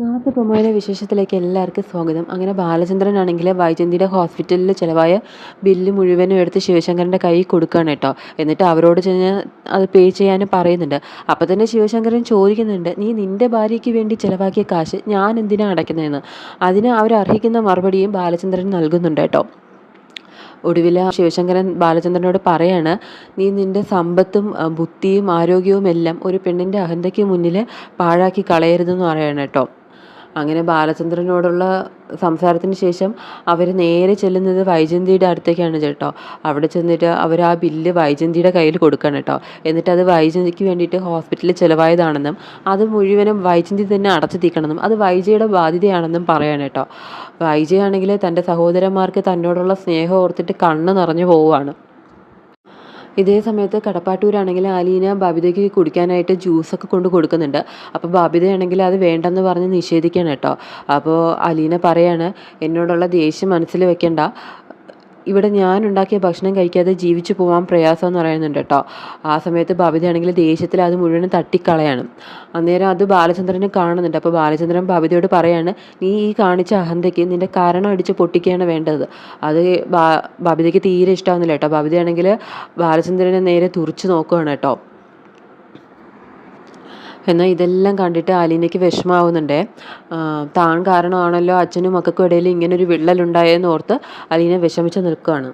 നാളത്തെ പ്രൊമോയിലെ വിശേഷത്തിലേക്ക് എല്ലാവർക്കും സ്വാഗതം. അങ്ങനെ ബാലചന്ദ്രൻ ബാലചന്ദ്രനാണെങ്കിൽ വൈജന്തിയുടെ ഹോസ്പിറ്റലിൽ ചിലവായ ബില്ല് മുഴുവനും എടുത്ത് ശിവശങ്കരന്റെ കയ്യിൽ കൊടുക്കുകയാണ് കേട്ടോ. എന്നിട്ട് അവരോട് ചെന്ന് അത് പേ ചെയ്യാനും പറയുന്നുണ്ട്. അപ്പോൾ തന്നെ ശിവശങ്കരൻ ചോദിക്കുന്നുണ്ട് നീ നിന്റെ ഭാര്യയ്ക്ക് വേണ്ടി ചിലവാക്കിയ കാശ് ഞാൻ എന്തിനാണ് അടയ്ക്കുന്നതെന്ന്? അതിന് അവർ അർഹിക്കുന്ന മറുപടിയും ബാലചന്ദ്രൻ നൽകുന്നുണ്ട് കേട്ടോ. ഒടുവിൽ ശിവശങ്കരൻ ബാലചന്ദ്രനോട് പറയാണ് നീ നിന്റെ സമ്പത്തും ബുദ്ധിയും ആരോഗ്യവും എല്ലാം ഒരു പെണ്ണിന്റെ അഹന്തയ്ക്ക് മുന്നിൽ പാഴാക്കി കളയരുതെന്ന് പറയണം കേട്ടോ. അങ്ങനെ ബാലചന്ദ്രനോടുള്ള സംസാരത്തിന് ശേഷം അവർ നേരെ ചെല്ലുന്നത് വൈജന്തിയുടെ അടുത്തേക്കാണ് കേട്ടോ അവിടെ ചെന്നിട്ട് അവർ ആ ബില്ല് വൈജന്തിയുടെ കയ്യിൽ കൊടുക്കണം കേട്ടോ. എന്നിട്ട് അത് വൈജന്തിക്ക് വേണ്ടിയിട്ട് ഹോസ്പിറ്റലിൽ ചിലവായതാണെന്നും അത് മുഴുവനും വൈജന്തി തന്നെ അടച്ചു തീക്കണമെന്നും അത് വൈജയുടെ ബാധ്യതയാണെന്നും പറയാണ് കേട്ടോ. വൈജയാണെങ്കിൽ തന്റെ സഹോദരന്മാർക്ക് തന്നോടുള്ള സ്നേഹം ഓർത്തിട്ട് കണ്ണ് നിറഞ്ഞു പോവുകയാണ്. ഇതേ സമയത്ത് കടപ്പാട്ടൂരാണെങ്കിൽ ആലീന ബാബിതയ്ക്ക് കുടിക്കാനായിട്ട് ജ്യൂസൊക്കെ കൊണ്ട് കൊടുക്കുന്നുണ്ട്. അപ്പോൾ ബാബിതയാണെങ്കിൽ അത് വേണ്ടെന്ന് പറഞ്ഞ് നിഷേധിക്കണം കേട്ടോ. അപ്പോൾ അലീന പറയാണ് എന്നോടുള്ള ദേഷ്യം മനസ്സിൽ വെക്കണ്ട. ഇവിടെ ഞാൻ ഉണ്ടാക്കിയ ഭക്ഷണം കഴിക്കാതെ ജീവിച്ചു പോകാൻ പ്രയാസം എന്ന് പറയുന്നുണ്ട് കേട്ടോ. ആ സമയത്ത് ഭവിതയാണെങ്കിൽ ദേഷ്യത്തിൽ അത് മുഴുവനും തട്ടിക്കളയാണ്. അന്നേരം അത് ബാലചന്ദ്രനെ കാണുന്നുണ്ട്. അപ്പോൾ ബാലചന്ദ്രൻ ഭവിതയോട് പറയാണ് നീ ഈ കാണിച്ച അഹന്തയ്ക്ക് നിന്റെ കാരണം അടിച്ച് പൊട്ടിക്കുകയാണ് വേണ്ടത്. അത് ഭവിതയ്ക്ക് തീരെ ഇഷ്ടമാവുന്നില്ല കേട്ടോ. ഭവിതയാണെങ്കിൽ ബാലചന്ദ്രനെ നേരെ തുറിച്ച് നോക്കുകയാണ് കേട്ടോ. എന്നാൽ ഇതെല്ലാം കണ്ടിട്ട് അലീനയ്ക്ക് വിഷമാവുന്നുണ്ടേ. താൻ കാരണമാണല്ലോ അച്ഛനും മക്കൾക്കും ഇടയിൽ ഇങ്ങനൊരു വിള്ളലുണ്ടായെന്ന് ഓർത്ത് അലീന വിഷമിച്ച് നിൽക്കുകയാണ്.